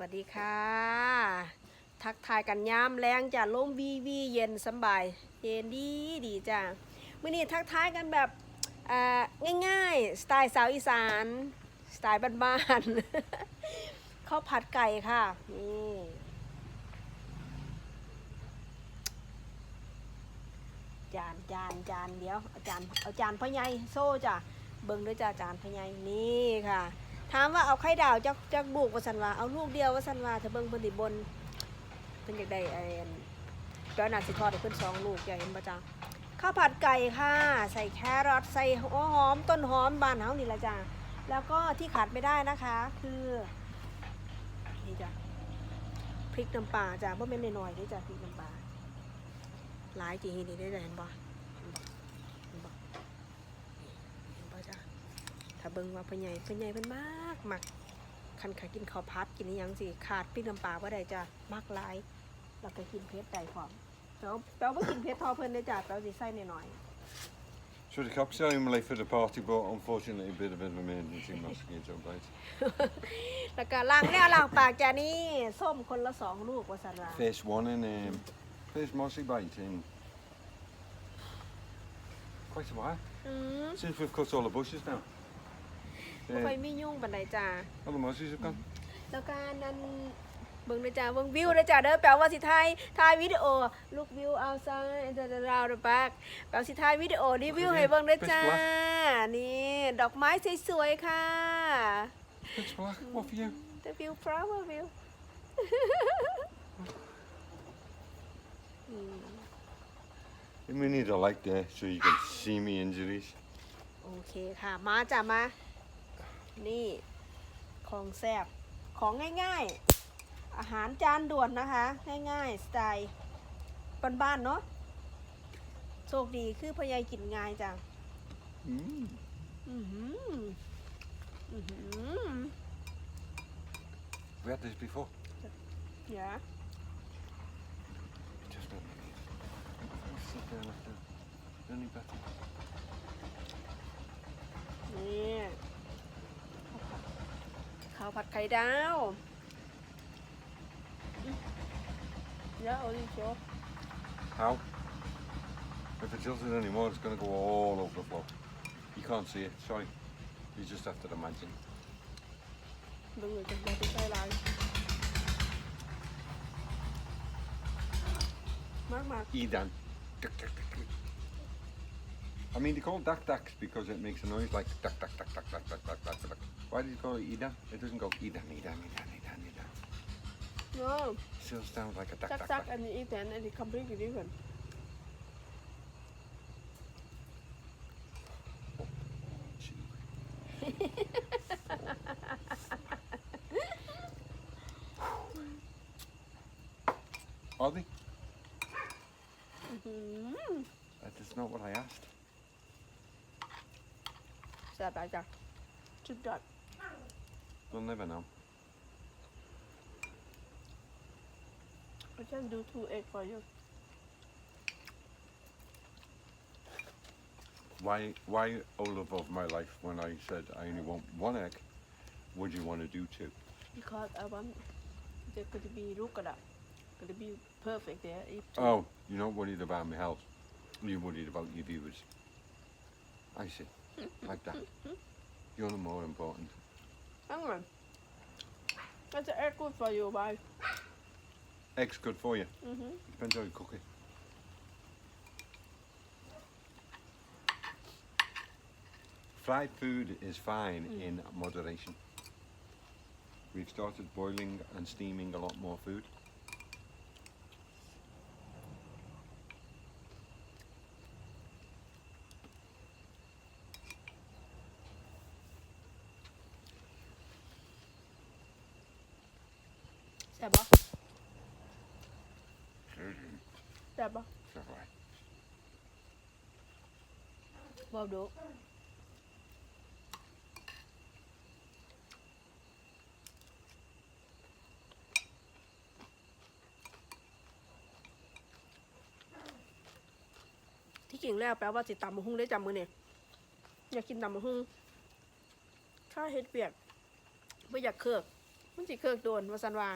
วัสดีค่ะ ทักทายกันยามแรงจ้ะลมวีวีเย็นสบาย เย็นดีดีจ้ะมื่อนี้ทักทายกันแบบง่ายๆ สไตล์สาวอีสาน สไตล์บ้านๆข้าวผัดไก่ค่ะนี่จานจานจานเดี๋ยว อาจานเอาจานพ่อใหญ่โซ่จ้ะเบิ่งด้วยจ้ะจานพ่อใหญ่นี่ค่ะ ถามว่าเอาไข่ดาวจักจักลูกวาสันวาเอาลูกเดียววาสันวาถ้าเบิ่งเพิ่นสิบนเพิ่นอยากได้ไอ้อันเจ้าหน้าสิทอดให้เพิ่นสองลูกอย่เห็นบ่จ้าข้าวผัดไก่ค่ะ ใส่แครอทใส่หัวหอม ต้นหอมบานเฮานี่ละจ้าแล้วก็ที่ขาดไม่ได้นะคะ คือนี่จ้ะพริกน้ำปลาจ้ะบ่แม่นน้อยๆด้จ้ะพริกน้ำปลาหลายจริงนี่ได้เห็นบ่เห็นบ่เห็นบ่เห็นบ่จ้ะ ถ้าเบิ่งว่าเพิ่นใหญ่เพิ่นใหญ่เพิ่นมากมักคันขากินข้าวผัดกินอหยังสิขาดพริกน้ำปลาบ่ได้จ้ะมักหลายแล้วก็กินเผ็ดได้พร้อมแปลวแปลว่าบ่กินเผ็ดทอเพิ่นเด้อจ้ะแปลวสิใส่น้อย So the cocktail in Malay for the party, but unfortunately a bit of an emergency mosquito bite. ๆแล้วก็ล้างแล้วล้างปากจ้ะนี่ส้มคนละสองลูกว่าซั่นว่า First one in um, first mossy bite in quite a while. อืม Since we've cut all the bushes now. บ่ค่อย Uh, มียุ่งปานใดจ้ะ all the mosses have gone. แล้วก็นั่นเบิ่งเด้อจ้ะเบิ่งวิวเด้อจ้ะเด้อแปลว่าสิถ่ายถ่ายวิดีโอลูกวิว outside the round the back แปลว่าสิถ่ายวิดีโอรีวิวให้เบิ่งเด้อจ้า นี่ดอกไม้สวยๆค่ะ Pitch black. What for you? The view flower view อืม We need a light there so you can see me injuries. โอเคค่ะ มาจ้ะมา นี่ของแซบของง่ายๆ อาหารจานด่วนนะคะ ง่ายๆ สไตล์บ้านๆเนาะโชคดีคือพยายกินง่ายจ้ะ Mm. อือหืออือหือ We had this before. เดี๋ยว Just let me sit there like that. Any better? นี่ ข้าวผัดไข่ดาวเดี๋ยวเอาดิโชว์ How? If it tilted anymore, it's going to go all over the floor. You can't see it, sorry. You just have to imagine. ดูเลยจะมาใส่ลายมากมาก Edan. I mean, they call duck ducks because it makes a noise like duck, duck, duck, duck, duck, duck, duck, duck, duck. Why do you call it Ida? It doesn't go Ida, Ida, Ida, Ida, Ida. No. It still sounds like a duck, duck, duck. Duck, and Ida, and it's completely different. แซ่บหลายจ้ะสุดยอด We'll never know. I just do two egg for you Why, why, Olaf of my life, when I said I only want one egg, would you want to do two? because I want there could be look at that could be perfect there if Oh, you're not worried about my health. You're worried about your viewers. I see. Like that. You're the more important. hang on that's the egg good for you bye Egg's good for you. mm-hmm. Depends how you cook it. Fried food is fine in moderation. We've started boiling and steaming a lot more food. ซ่บปะ It's alright. บอกดูที่จริงแล้วแปลว่าสิตำมะฮุ่งได้จำมือเนี่ยอยากกินตำมะฮุ่งข้าเฮ็ดเปียกไม่อยากเคิกมันสิเคิกโดนว่าสันว่า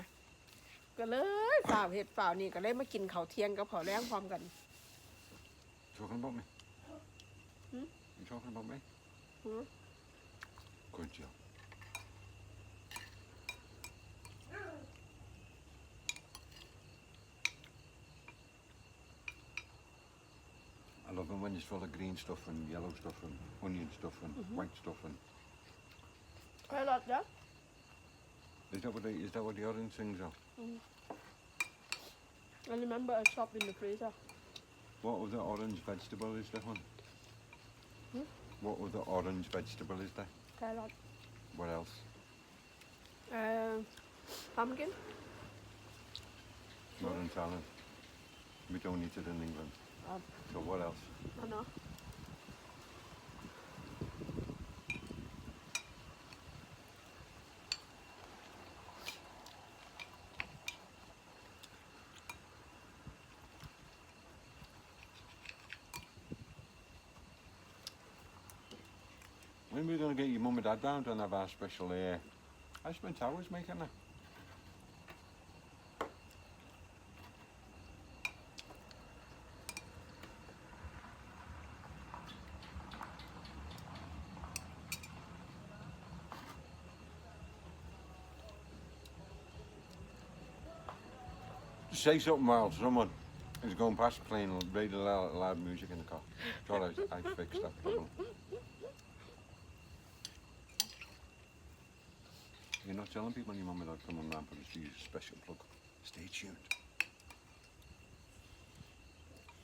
ก็เลยฝ่าวเห็ดฝ่าวนี่ก็เลยมากินข้าวเที่ยงกับข้าวแรงพร้อมกัน Talking about me? Hmm? You talking about me? Hmm? Good job. I love them when it's full of green stuff and yellow stuff and onion stuff and white stuff and ไอรอดจ้ะ is that what they, is that what the orange things are? Mm. I remember I chopped in the freezer. What other orange vegetable is there, hon? Hmm? What the orange vegetable is there? Carrot. What else? Um, pumpkin. Not in Thailand. We don't eat it in England. Um, so what else? I know. we were going to get your mum and dad down and have our special uh, here. I spent hours making that. say something while someone is going past playing really loud, loud music in the car. Sorry, I, I fixed that problem. Telling people your mum and dad come on round, but it's to use a special plug. Stay tuned.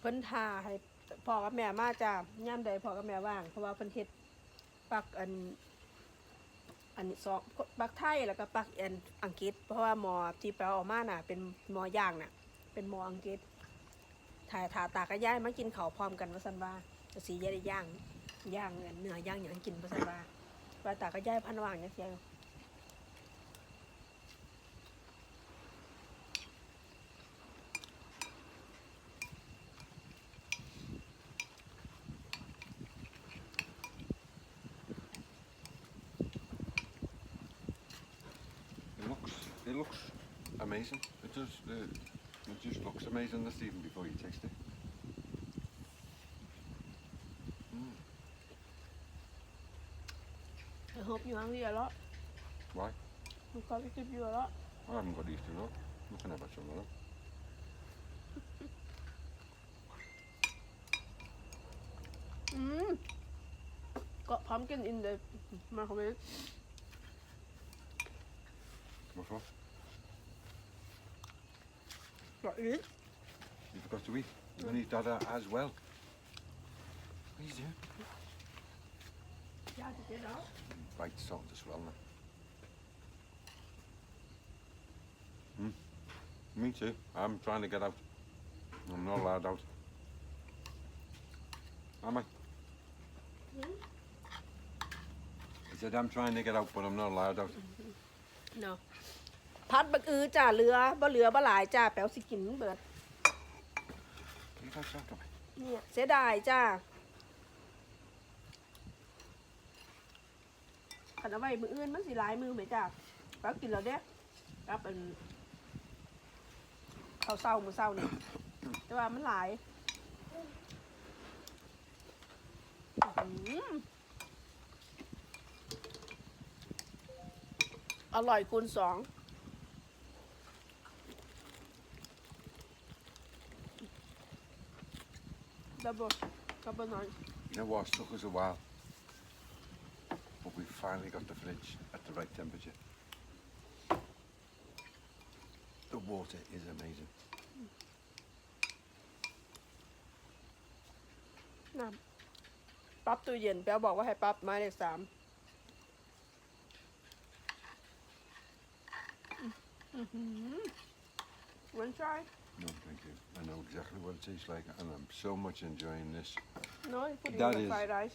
เพิ่นทาให้พ่อกับแม่มาจ้าย่ามใดพ่อกับแม่ว่าง เพราะว่าเพิ่นเฮ็ดปักอัน อันสองปักไทยแล้วก็ปักอันอังกฤษ เพราะว่าหมอที่แปลออกมาน่ะ เป็นหมอย่างน่ะ เป็นหมออังกฤษ ถ่ายถาตากระย่ายมากินเขาวพร้อมกันว่าซั่นว่าก็สิได้ย่างย่างเนื้อย่างหยังกินว่าซั่นว่าว่าตากระย่ายพันว่างจังซี่ It amazing. It just, uh, it just looks amazing this even before you taste it. Mm. I hope you hungry a lot. Why? Because it could be a lot. I haven't got these two lot. You can have some of them. Mmm. Got pumpkin in the microwave. Come on, not really. You forgot to eat. You need Dada as well. What are you doing? Yeah, get did it all. Bite salt as well, now. Hmm. Me too. I'm trying to get out. I'm not allowed out. Am I? He I said I'm trying to get out, but I'm not allowed out. No. พัดบักอือจ้าเหลือบ่เหลือบ่หลายจ้าแป๋วสิกินเบิดเนี่ยเสียดายจ้าขันเอาไว้มืออื่นมันสิหลายมือไหมจ้าแป๊บกินแล้วเด้ครับเป็นข้าวเศร้ามือเศร้านี่แต่ว่ามันหลายอร่อยคูณสอง ดับเบิลดับเบิลหน่อย You know what? It took us a while, but we finally got the fridge at the right temperature. The water is amazing. น้ำปรั๊บตู้เย็นแป๊วบอกว่าให้ปรั๊บไม้เลขสามอื้อหือวันชาย No, thank you. I know exactly what it tastes like, and I'm so much enjoying this. No, I put it the fried rice.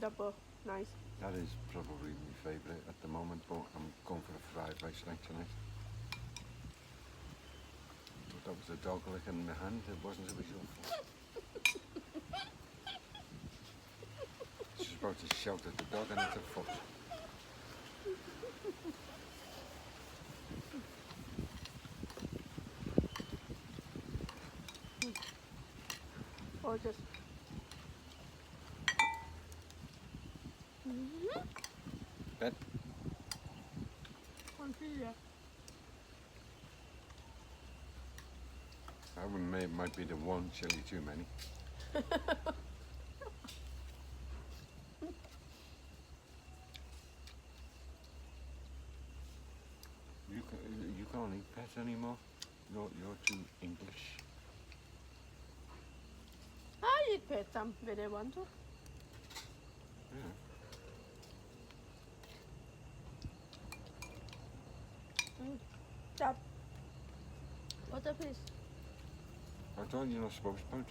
Double, nice. That is probably my favourite at the moment, but I'm going for a fried rice night tonight. But that was a dog licking my hand, it wasn't a visual. She's about to shout at the dog and at a foot. or just mm I that one here. That one may, might be the one chili too many. you, can, you can't eat pets anymore? You're, you're too English. Pet some when I want to Yeah. Chop. What a piece. I told you you're not supposed to point.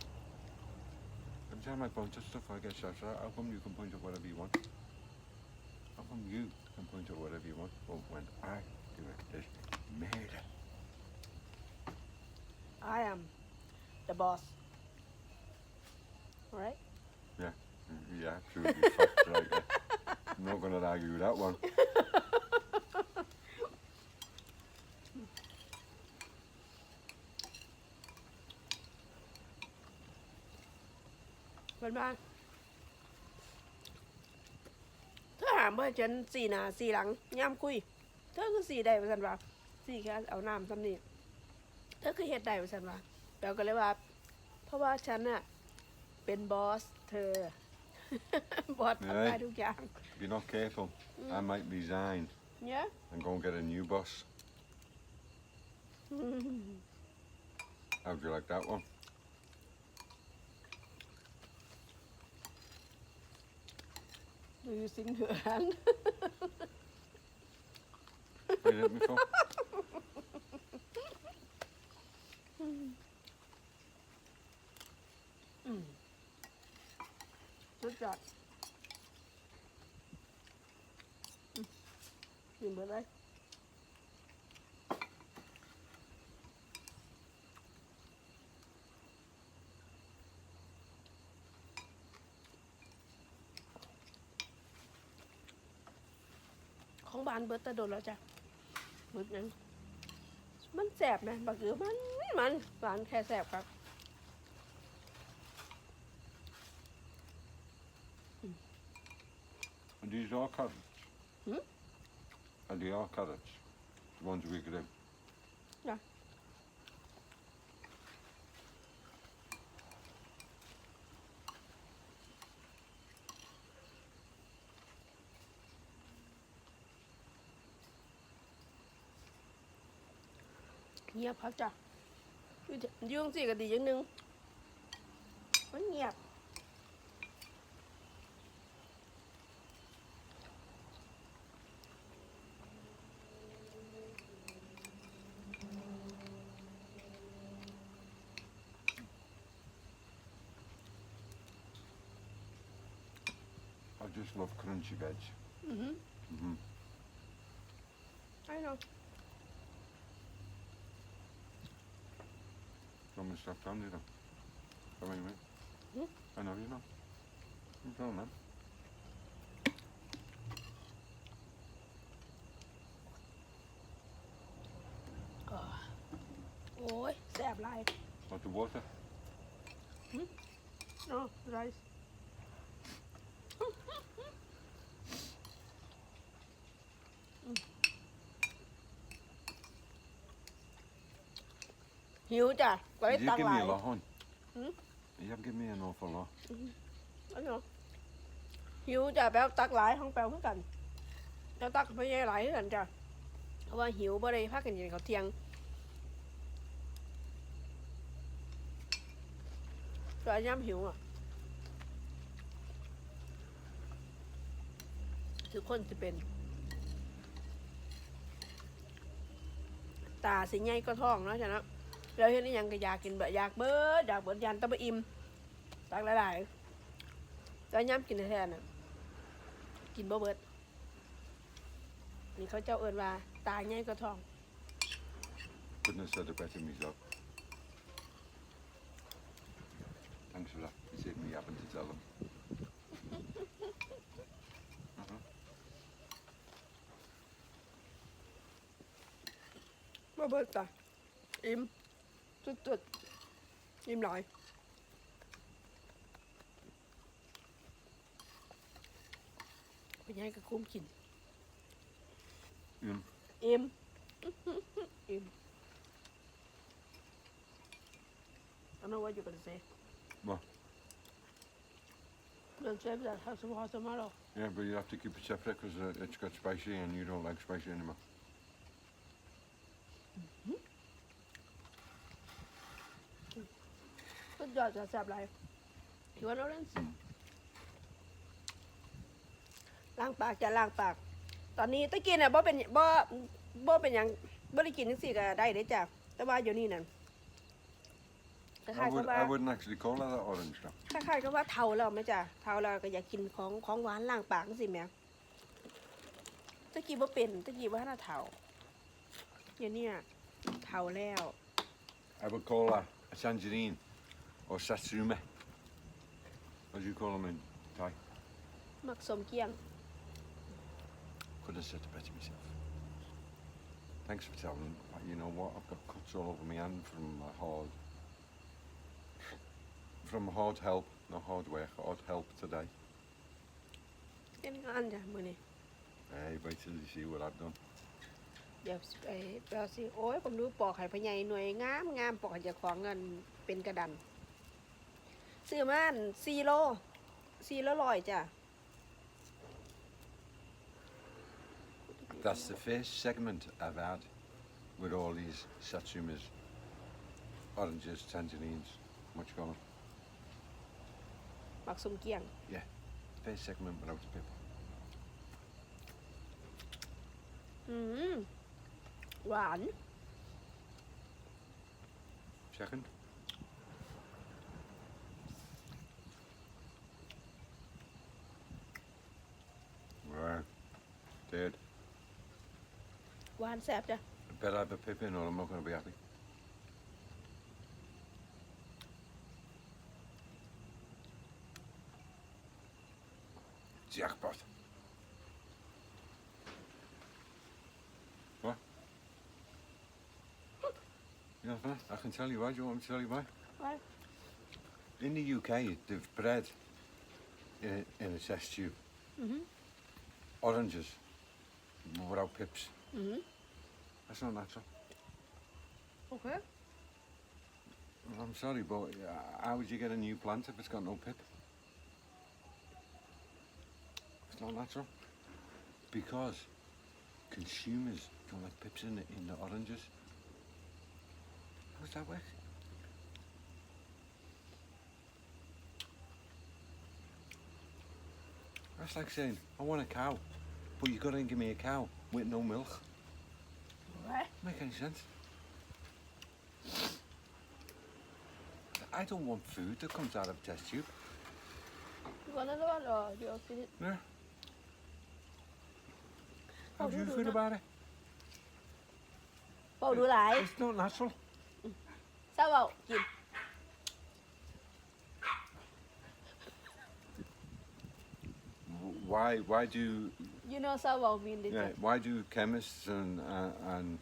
Every time I point at stuff, I get shouted at. How come you can point at whatever you want? How come you can point at whatever you want? But when I do it, it's murder. I am the boss. right? Yeah, yeah, absolutely fucked right there. I'm not going to argue with that one. Bên ba Thứ hàm ơi chân xì nà xì lắng Nham quy Thứ cứ xì đầy vào dần vào Xì cái áo nam tâm niệm เธอคือเหตุใดวะฉันวะเบลก็เลยว่า เพราะว่าฉันอะ เป็นบอสเธอ บอสทำได้ทุกอย่าง If you're not careful, I might resign เนี่ย and go and get a new boss. How'd you like that one? Do you sing her hand? What you hit me for? ยอดอืมกินเบิดเลยของบานเบิดแตะโดนแล้วจ้ะเบิดยังมันแสบนะบักเกือมันมันหวานแค่แสบครับ these are carrots. Hmm? And they are carrots. The ones we grew. Yeah.เงียบพักจ้ะอยู่เถอยุ่จังสิก็ดีอย่างหนึง มันเงียบ just love crunchy veg. อือหือ Mm-hmm. I know Don't want me to stop down, you know. Come on, mate. Hmm? I know you know. You don't, man. เออโอ้ยแสบหลาย Want the water? No, rice. หิวจ้ะก็เลย You ตัก give หลา me ย a lot, hon. Hmm? You have given me an awful lot. อันเนาะหิวจ้ะแปลวตักหลายของแปลวคือกันแล้วตักไปยายหลายคือกันจ้ะเพราะว่าหิวบ่ได้พักกันกินข้าวเที่ยงก็ย่ำหิวอะทุกคนจะเป็น ตาสิใหญ่ก็ท้องเนาะจ้ะเนาะ แล้วเห็นอีหยังก็อยากกินแบบอยากเบิดอยากเบิดยันแตะบะอิ่มตักหลายๆแต่ย้ำกินแท้ๆน่ะกินบ่เบิดนี่เขาเจ้าเอิ้นว่าตาใหญ่ก็ท้อง Couldn't have said it better myself. Thanks for that. You saved me having to tell them. uh-huh. บ่เบิดจ้ะอิ่ม จุดๆยิ้มร้อยเป็นยังกับคุ้มกินอิ่มอิ่มอิ่ม I don't know what you're gonna say. What? Don't say that. Have some hot tomato. Yeah, but you have to keep it separate because uh, it's got spicy and you don't like spicy anymore. ยอดจะแซ่บไรถือว่าโนเรนส์ล้างปากจะล้างปาก ตอนนี้ตะกี้น่ะบ่เป็นบ่บ่เป็นหยังบ่ได้กินจังซี่ก็ได้เด้จ้ะแต่ว่าอยู่นี่นั่นค I, ล้ายๆ would, กับว่า I wouldn't actually call that orange now. คล้ายๆกับว่าเทาแล้วไหมจ้ะเทาแล้วก็อยากกินของของหวานล้างปากจังซี่แหมตะกี้บ่เป็นตะกี้ว่าน่าเทาเดี๋ยวเนี้เทาแล้ว I would call that a tangerine or satsume. What do you call them in Thai? มักสมเกียง Could have said it better myself. Thanks for telling. me. You know what? I've got cuts all over my hand from uh, hard, from hard help, not hard work, hard help today. เป็นงานจ้ะมื้อนี้ Hey, wait till you see what I've done. เดี๋ยวไปไปเอาสิโอ้ยผมดูปอกไข่พะไยหน่วยงามงามปอกไข่เจะของเงินเป็นกระดัน ซื้อมาอันสี่โลสี่โลร้อยจ้ะ That's the first segment I've had with all these satsumas, oranges, tangerines, what you call them. หมักสมเกียง First segment without the pepper. อืมหวาน Second. Mine's after. I bet I have a pippin, or I'm not going to be happy. Jackpot. What? You know, I can tell you why. Do you want me to tell you why? Why? In the UK, they've bred in a, in a test tube mm -hmm. oranges without pips. Mm -hmm. That's not natural. Okay. I'm sorry, but uh, how would you get a new plant if it's got no pip? It's not natural. Because consumers don't like pips in the, in the oranges. How's that work? That's like saying, I want a cow, but you've got to give me a cow with no milk. What? Make any sense? I don't want food that comes out of a test tube. You want another one or you open it? Yeah. How do you feel about it? Bầu do I? It's not natural. So, bầu? Why, why do you know Yeah, why do chemists and, uh, and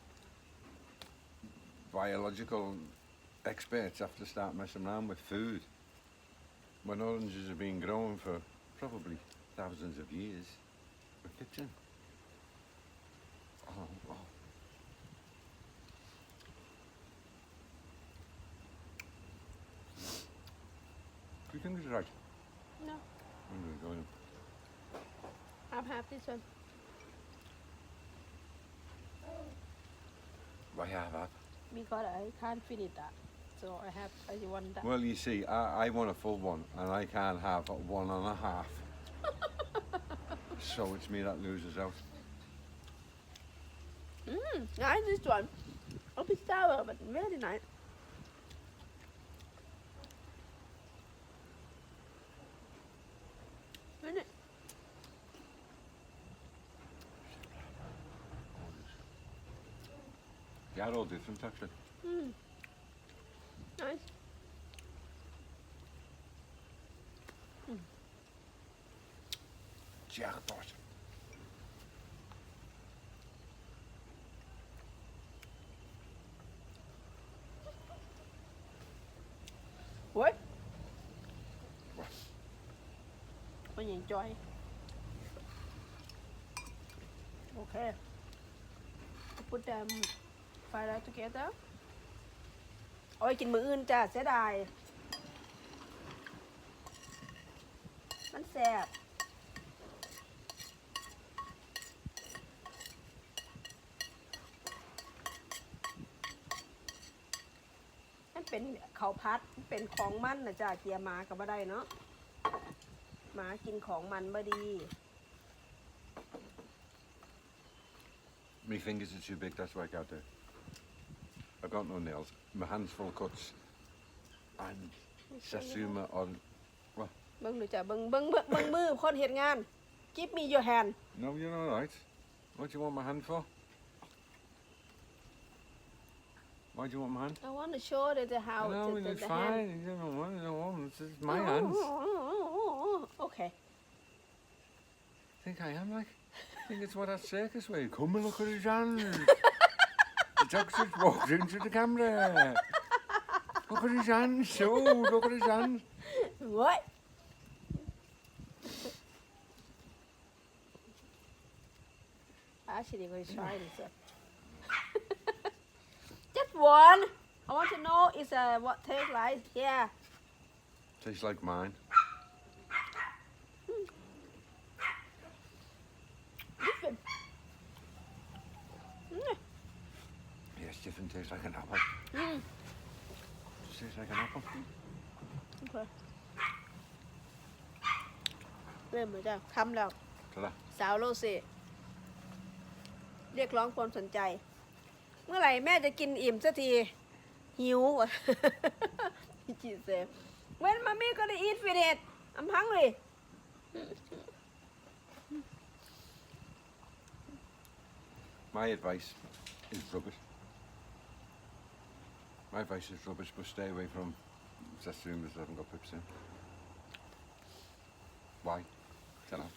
biological experts have to start messing around with food when oranges have been grown for probably thousands of years? The kitchen. Oh, wow. Do you think it's right? No. I'm going to go in. I'm happy this one Why have that? because I can't finish that so I have I want that Well, you see, I, I want a full one, and I can't have a one and a half. so it's me that loses out. mm, nice this one a bit sour but very nice Isn't it? Are all different, actually. Mm. Nice. Jackpot. What? What? Con nhìn enjoy. Okay. Put them fried rice together. โอ้ยกินมืออื่นจ้ะเสียดาย มันแซ่บมันเป็นเขาพัดเป็นของมันนะจ้ะเกียร์มากับบ่ได้เนาะหมากินของมันบ่ดี My fingers are too big, that's why I can't do it. I've got no nails. My hands full of cuts. And Satsuma on. เบิ่งดูจ้ะเบิ่งเบิ่งเบิ่งเบิ่งมือคนเฮ็ดงาน Give me your hand No, you're all right. What do you want my hand for? Why do you want my hand? I want to show that the how no, the, the, it's the fine. hand You don't want, you don't want. This is my hands. Okay think I am like. I think it's what that circus way. Come and look at his hands. just walked into the camera. Look at his hands, so look at his hands. What Actually going to try this. Just one I want to know is uh, what taste like yeah Tastes like mine. Yes, different tastes like an apple. mm. Just tastes like an apple. Okay เริ่มเลยจ้ะทำแล้ว Ta-da. สาวโลเซเรียกร้องความสนใจ เมื่อไหร่แม่จะกินอิ่มสักที หิวว่ะ จีเซ When mommy gonna eat with it I'm hungry My advice is rubbish. My advice is rubbish, but stay away from Satsumas that haven't got pips in. Why? Don't know.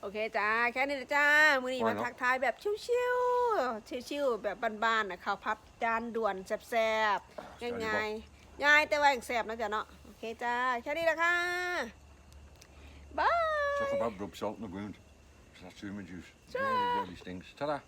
โอเคจ้าแค่นี้นะจ้ามือนี้ว่ามาเนอะทักทายแบบชิวๆชิวๆแบบบ้านๆนะข้าวพับจานด่วนแซ่บๆง่าย ๆ ง่ายแต่ว่าแซ่บนะจ๊ะเนาะโอเคจ้าแค่นี้ละค่ะบาย Talk about rub salt in the wound. Satsuma juice. It really, really stinks. Ta-da.